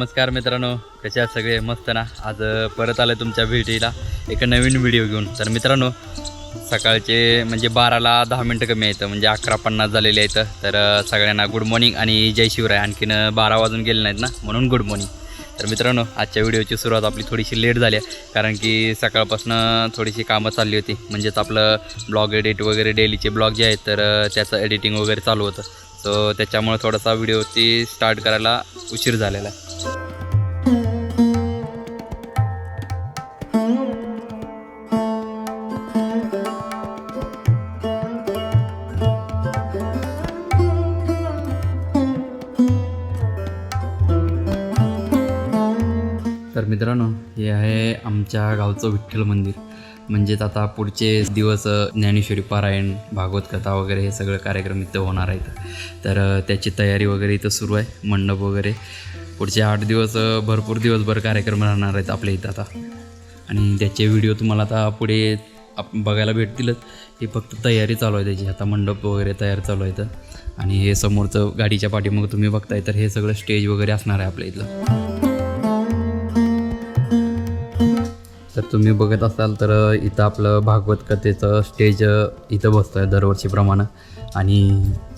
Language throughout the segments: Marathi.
नमस्कार मित्रांनो कसे सगळे? मस्त ना? आज परत आलं तुमच्या भेटीला एक नवीन व्हिडिओ घेऊन. तर मित्रांनो सकाळचे म्हणजे बाराला दहा मिनटं कमी आहेत म्हणजे अकरा पन्नास झालेले आहेत. तर सगळ्यांना गुड मॉर्निंग आणि जय शिवराय. आणखीन बारा वाजून गेले नाहीत ना? म्हणून गुड मॉर्निंग तर मित्रांनो आजच्या व्हिडिओची सुरुवात आपली थोडीशी लेट झाली आहे कारण की सकाळपासून थोडीशी कामं चालली होती. म्हणजेच आपलं ब्लॉग एडिट वगैरे डेलीचे ब्लॉग जे आहेत तर त्याचं एडिटिंग वगैरे चालू होतं. सो त्याच्यामुळे थोडासा व्हिडिओ ती स्टार्ट करायला उशीर झालेला आहे. तर मित्रांनो हे आहे आमच्या गावचं विठ्ठल मंदिर. म्हणजेच आता पुढचे दिवस ज्ञानेश्वरी पारायण भागवत कथा वगैरे हे सगळं कार्यक्रम इथं होणार आहेत. तर त्याची तयारी वगैरे इथं सुरू आहे मंडप वगैरे. पुढचे आठ दिवस भरपूर दिवसभर कार्यक्रम राहणार आहेत आपल्या इथं आता. आणि त्याचे व्हिडिओ तुम्हाला आता पुढे आप बघायला भेटतीलच. हे फक्त तयारी चालू आहे त्याची. आता मंडप वगैरे तयार चालू आहे तर आणि हे समोरचं गाडीच्या पाठीमागं तुम्ही बघताय तर हे सगळं स्टेज वगैरे असणार आहे आपल्या इथलं. तर तुम्ही बघत असाल तर इथं आपलं भागवत कथेचं स्टेज इथं बसतं आहे दरवर्षीप्रमाणे. आणि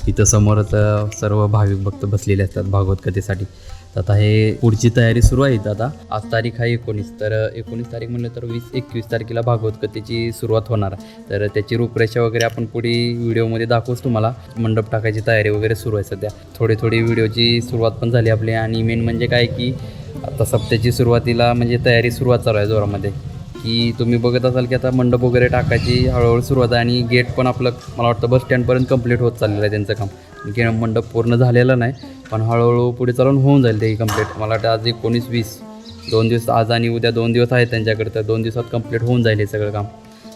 इथं समोरच सर्व भाविक भक्त बसलेले असतात भागवत कथेसाठी. तर आता हे पुढची तयारी सुरू आहे इथं आता. आज तारीख आहे एकोणीस. तर एकोणीस तारीख म्हणलं तर वीस एकवीस तारखेला भागवत कथेची सुरुवात होणार. आहे तर त्याची रूपरेषा वगैरे आपण पुढे व्हिडिओमध्ये दाखवूच तुम्हाला. मंडप टाकायची तयारी वगैरे सुरू आहे सध्या. थोडी थोडी व्हिडिओची सुरुवात पण झाली आपली. आणि मेन म्हणजे काय की आता सप्त्याची सुरुवातीला म्हणजे तयारी सुरुवात चालू आहे जोरामध्ये. की तुम्ही बघत असाल की आता मंडप वगैरे टाकायची हळूहळू सुरुवात आहे आणि गेट पण आपलं मला वाटतं बस स्टँडपर्यंत कंप्लीट होत चाललेलं आहे त्यांचं काम. की मंडप पूर्ण झालेलं नाही पण हळूहळू पुढे चालून होऊन जाईल ते कंप्लीट मला वाटतं आज एकोणीस वीस दोन दिवस आज आणि उद्या दोन दिवस आहेत त्यांच्याकडे तर दोन दिवसात कंप्लीट होऊन जाईल हे सगळं काम.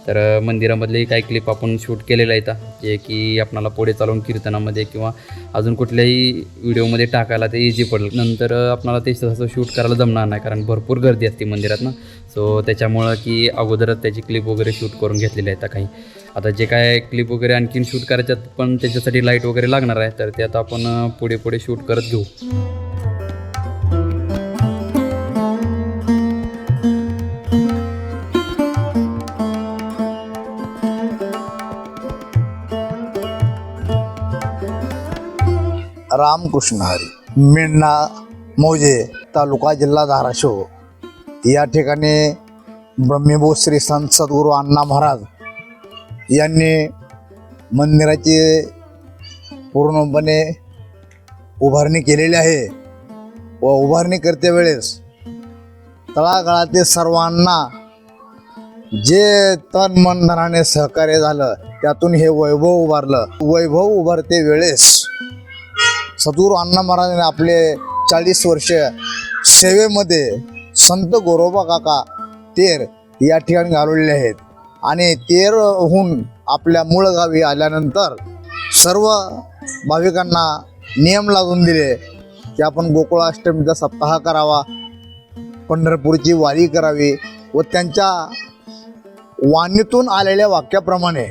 तर मंदिरामधलेही मंदिरामधले काही क्लिप आपण शूट केलेलं आहे जे की आपणाला पुढे चालवून कीर्तनामध्ये किंवा अजून कुठल्याही व्हिडिओमध्ये टाकायला ते इझी पडेल. नंतर आपणाला ते तसं शूट करायला जमणार नाही कारण भरपूर गर्दी असते मंदिरात ना सो त्याच्यामुळं की अगोदरच त्याची क्लिप वगैरे शूट करून घेतलेली आहेत आता काही. आता जे काय क्लिप वगैरे आणखीन शूट करायच्यात पण त्याच्यासाठी लाइट वगैरे लागणार आहे तर ते आता आपण पुढे पुढे शूट करत घेऊ. रामकृष्ण हरी. मेंढा मौजे तालुका जिल्हा धाराशिव. या ठिकाणी ब्रह्मीभू श्री संत सद्गुरू अण्णा महाराज यांनी मंदिराची पूर्णपणे उभारणी केलेली आहे. व उभारणी करते वेळेस तळागाळातील सर्वांना जे तन मन धनाने सहकार्य झालं त्यातून हे वैभव उभारलं. वैभव उभारते वेळेस सद्गुरू अण्णा महाराजांनी आपले चाळीस वर्ष सेवेमध्ये संत गोरोबा काका तेर या ठिकाणी घालवलेले आहेत. आणि तेरहून आपल्या मूळ गावी आल्यानंतर सर्व भाविकांना नियम लागून दिले की आपण गोकुळाष्टमीचा सप्ताह करावा पंढरपूरची वारी करावी व त्यांच्या वाणीतून आलेल्या वाक्याप्रमाणे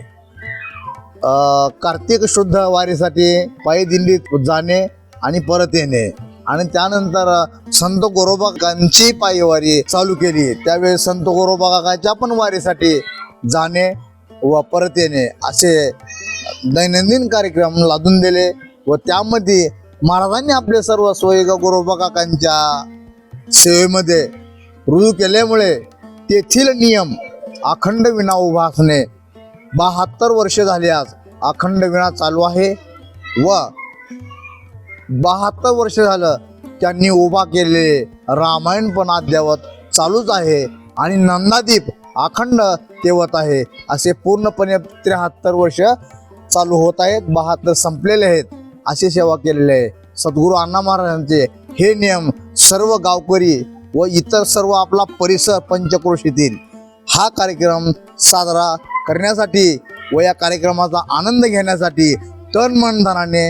कार्तिक शुद्ध वारीसाठी पायी दिंडीत जाणे आणि परत येणे. आणि त्यानंतर संत गोरोबाकांची पायीवारी चालू केली. त्यावेळी संत गोरोबाकाच्या पण वारीसाठी जाणे व परत येणे असे दैनंदिन कार्यक्रम लादून दिले व त्यामध्ये महाराजांनी आपले सर्व सोयी गोरोबा काकांच्या सेवेमध्ये रुजू केल्यामुळे तेथील नियम अखंड विना उभा असणे बहात्तर वर्ष झाली आज. अखंड विणा चालू आहे. व बहात्तर वर्ष झालं त्यांनी उभा केलेले रामायण पण अद्यावत चालूच आहे. आणि नंदादीप अखंड तेवत आहे. असे पूर्णपणे त्र्याहत्तर वर्ष चालू होत आहेत. बहात्तर संपलेले आहेत. अशी सेवा केलेली आहे. सद्गुरू अण्णा महाराजांचे हे नियम सर्व गावकरी व इतर सर्व आपला परिसर पंचक्रोशीतील हा कार्यक्रम साजरा करण्यासाठी व या कार्यक्रमाचा आनंद घेण्यासाठी तन मनधनाने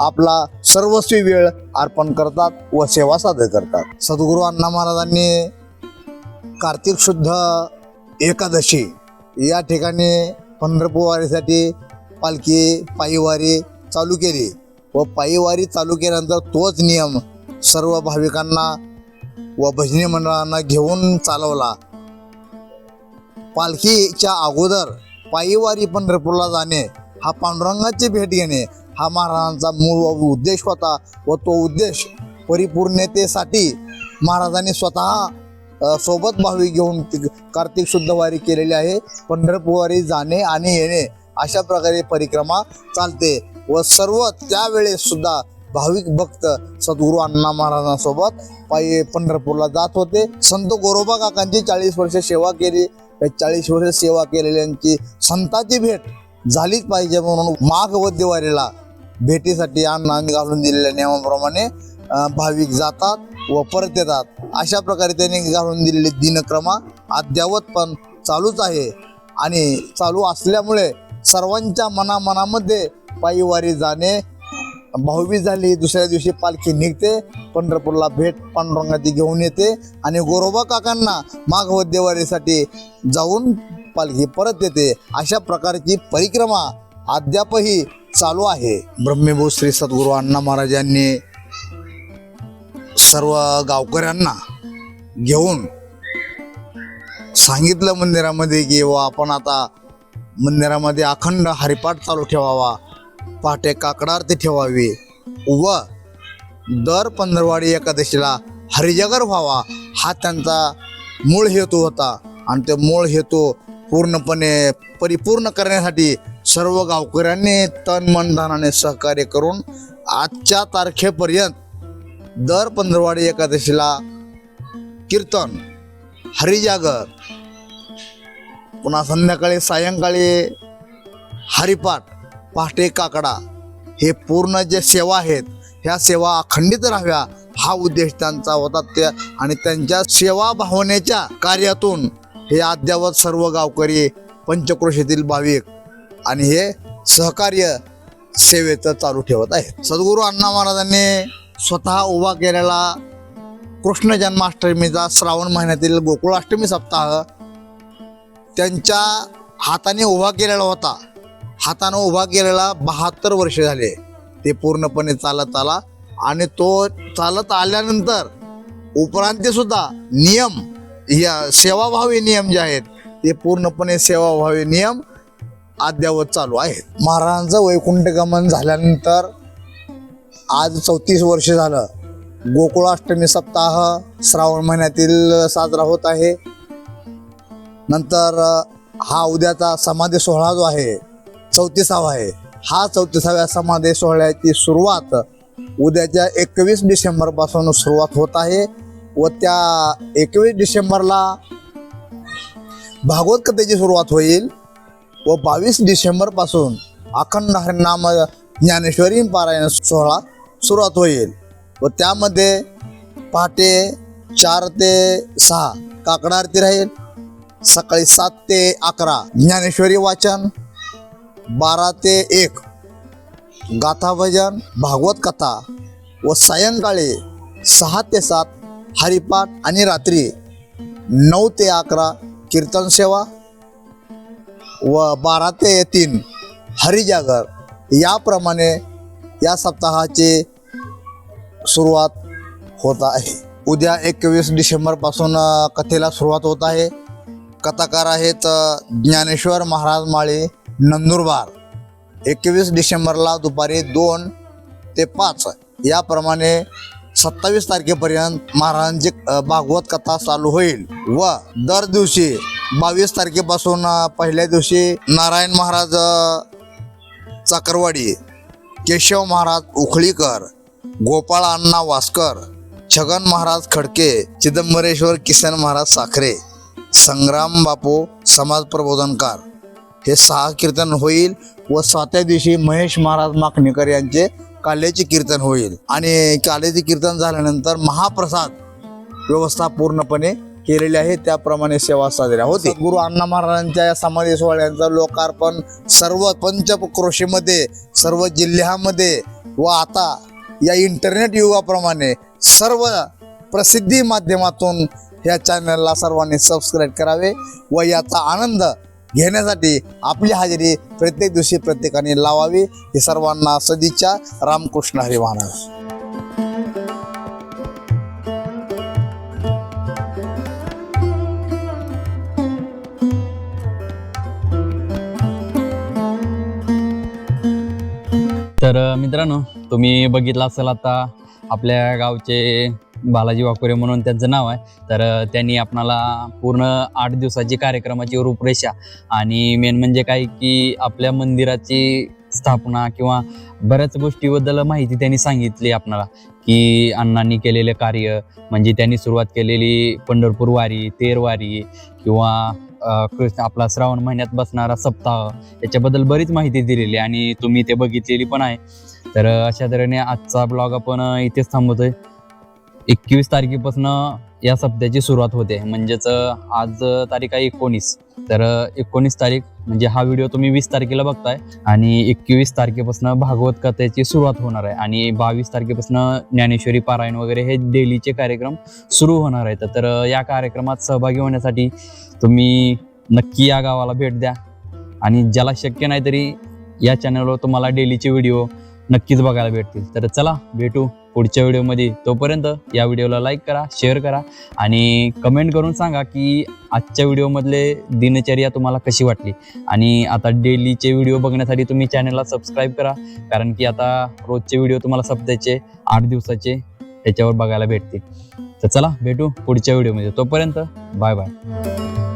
आपला सर्वस्वी वेळ अर्पण करतात व सेवा सादर करतात. सद्गुरू अण्णा महाराजांनी कार्तिक शुद्ध एकादशी या ठिकाणी पंढरपूरवारीसाठी पालखी पायीवारी चालू केली व पायीवारी चालू केल्यानंतर तोच नियम सर्व भाविकांना व भजनी मंडळांना घेऊन चालवला. पालखीच्या अगोदर पायीवारी पंढरपूरला जाणे हा पांडुरंगाची भेट घेणे हा महाराजांचा मूळ उद्देश होता व तो उद्देश परिपूर्णतेसाठी महाराजांनी स्वतः सोबत भाविक घेऊन ती- कार्तिक शुद्ध वारी केलेली आहे. पंढरपूरवारी जाणे आणि येणे अशा प्रकारे परिक्रमा चालते व सर्व त्यावेळेस सुद्धा भाविक भक्त सद्गुरू अण्णा महाराजांसोबत पायी पंढरपूरला जात होते. संत गोरोबा काकांची चाळीस वर्ष सेवा केली. त्या चाळीस वर्ष सेवा केलेल्यांची संताची भेट झालीच पाहिजे म्हणून माघ व दिवाळीला भेटीसाठी अण्णा घालून दिलेल्या नियमाप्रमाणे भाविक जातात व परत येतात. अशा प्रकारे त्यांनी घालून दिलेले दिनक्रमा अद्यावत पण चालूच आहे. आणि चालू असल्यामुळे सर्वांच्या मनामनामध्ये पायीवारी जाणे भाऊबीज झाली दुसऱ्या दिवशी पालखी निघते पंढरपूरला भेट पांडुरंगाची घेऊन येते आणि गोरोबा काकांना माघवत देवारीसाठी जाऊन पालखी परत येते. अशा प्रकारची परिक्रमा अद्यापही चालू आहे. ब्रह्मभू श्री सद्गुरू अण्णा महाराजांनी सर्व गावकऱ्यांना घेऊन सांगितलं मंदिरामध्ये की व आपण आता मंदिरामध्ये अखंड हरिपाठ चालू ठेवावा. पहाटे काकडारती ठेवावी. व दर पंधरवाडी एकादशीला हरिजागर व्हावा हा त्यांचा मूळ हेतू होता. आणि ते मूळ हेतू पूर्णपणे परिपूर्ण करण्यासाठी सर्व गावकऱ्यांनी तन मन धनाने सहकार्य करून आजच्या तारखेपर्यंत दर पंधरवाडी एकादशीला कीर्तन हरिजागर पुन्हा संध्याकाळी सायंकाळी हरिपाठ पहाटे काकडा. हे पूर्ण जे सेवा आहेत ह्या सेवा अखंडित राहाव्या हा उद्देश त्यांचा होता त्या आणि त्यांच्या सेवा भावनेच्या कार्यातून हे अद्यावत सर्व गावकरी पंचक्रोशीतील भाविक आणि हे सहकार्य सेवेचं चालू ठेवत आहेत. सद्गुरू अण्णा महाराजांनी स्वतः उभा केलेला कृष्ण जन्माष्टमीचा श्रावण महिन्यातील गोकुळाष्टमी सप्ताह त्यांच्या हाताने उभा केलेला होता. हातानं उभा केलेला बहात्तर वर्ष झाले. ते पूर्णपणे चालत आला आणि तो चालत आल्यानंतर उपरांती सुद्धा नियम या सेवाभावी नियम जे आहेत ते पूर्णपणे सेवाभावी नियम अद्यावत चालू आहेत. महाराजांचं वैकुंठ गमन झाल्यानंतर आज चौतीस वर्ष झालं. गोकुळाष्टमी सप्ताह श्रावण महिन्यातील साजरा होत आहे. नंतर हा उद्याचा समाधी सोहळा जो आहे चौतीसावा आहे. हा चौतीसाव्या समाधी सोहळ्याची सुरुवात उद्याच्या एकवीस डिसेंबरपासून सुरुवात होत आहे व त्या एकवीस डिसेंबरला भागवत कथेची सुरुवात होईल व बावीस डिसेंबरपासून अखंड हरिनाम ज्ञानेश्वरी पारायण सोहळा सुरुवात होईल. व त्यामध्ये पहाटे चार ते सहा काकडा आरती राहील. सकाळी सात ते अकरा ज्ञानेश्वरी वाचन. बारा ते एक. गाथाभजन भागवत कथा व सायंकाळी सहा ते सात हरिपाठ आणि रात्री नऊ ते अकरा कीर्तन सेवा व बारा ते तीन हरिजागर याप्रमाणे या सप्ताहाची सुरुवात होत आहे. उद्या एकवीस डिसेंबरपासून कथेला सुरुवात होत आहे. कथाकार आहेत ज्ञानेश्वर महाराज माळी नंदुरबार एकवीस डिसेंबरला दुपारी दोन ते पाच याप्रमाणे सत्तावीस तारखेपर्यंत महाराजांची भागवत कथा चालू होईल व दर दिवशी बावीस तारखेपासून पहिल्या दिवशी नारायण महाराज अ, चाकरवाडी केशव महाराज उखळीकर गोपाळ अण्णा वासकर छगन महाराज खडके चिदंबरेश्वर किसन महाराज साखरे संग्राम बापू समाज प्रबोधनकार हे सहा कीर्तन होईल व सातव्या दिवशी महेश महाराज माकणेकर यांचे काल्याचे कीर्तन होईल. आणि काल्याचे कीर्तन झाल्यानंतर महाप्रसाद व्यवस्था पूर्णपणे केलेली आहे. त्याप्रमाणे सेवा साजऱ्या होते गुरु अण्णा महाराजांच्या या समाधी सोहळ्यांचं लोकार्पण सर्व पंचक्रोशीमध्ये सर्व जिल्ह्यामध्ये व आता या इंटरनेट युगाप्रमाणे सर्व प्रसिद्धी माध्यमातून ह्या चॅनलला सर्वांनी सबस्क्राईब करावे व याचा आनंद घेण्यासाठी आपली हजेरी प्रत्येक दिवशी प्रत्येकाने लावावी. हे सर्वांना सदिच्छा. रामकृष्ण हरी महाराज. तर मित्रांनो तुम्ही बघितला असेल आता आपल्या गावचे बालाजी वाकुरे म्हणून त्यांचं नाव आहे. तर त्यांनी आपणाला पूर्ण आठ दिवसाची कार्यक्रमाची रूपरेषा आणि मेन म्हणजे काय की आपल्या मंदिराची स्थापना किंवा बऱ्याच गोष्टीबद्दल माहिती त्यांनी सांगितली आपणाला की अण्णांनी केलेले कार्य म्हणजे त्यांनी सुरुवात केलेली पंढरपूर वारी तेरवारी किंवा कृष्ण आपला श्रावण महिन्यात बसणारा सप्ताह याच्याबद्दल बरीच माहिती दिलेली आहे आणि तुम्ही ते बघितलेली पण आहे. तर अशा तऱ्हेने आजचा ब्लॉग आपण इथेच थांबवतोय. एकवीस तारखेपासून या सप्त्याची सुरुवात होते. म्हणजेच आज तारीख आहे एकोणीस. तर एकोणीस तारीख म्हणजे हा व्हिडिओ तुम्ही वीस तारखेला बघताय आणि एकवीस तारखेपासून भागवत कथेची सुरुवात होणार आहे आणि बावीस तारखेपासून ज्ञानेश्वरी पारायण वगैरे हे डेलीचे कार्यक्रम सुरू होणार आहेत. तर या कार्यक्रमात सहभागी होण्यासाठी तुम्ही नक्की या गावाला भेट द्या. आणि ज्याला शक्य नाही तरी या चॅनलवर तुम्हाला डेलीचे व्हिडिओ नक्कीच बघायला भेटतील. तर चला भेटू पुढच्या व्हिडिओमध्ये. तोपर्यंत या व्हिडिओला लाईक करा शेअर करा आणि कमेंट करून सांगा की आजच्या व्हिडिओमधले दिनचर्या तुम्हाला कशी वाटली. आणि आता डेलीचे व्हिडिओ बघण्यासाठी तुम्ही चॅनलला सबस्क्राईब करा. कारण की आता रोजचे व्हिडिओ तुम्हाला सप्त्याचे आठ दिवसाचे त्याच्यावर बघायला भेटतील. तर चला भेटू पुढच्या व्हिडिओमध्ये. तोपर्यंत बाय बाय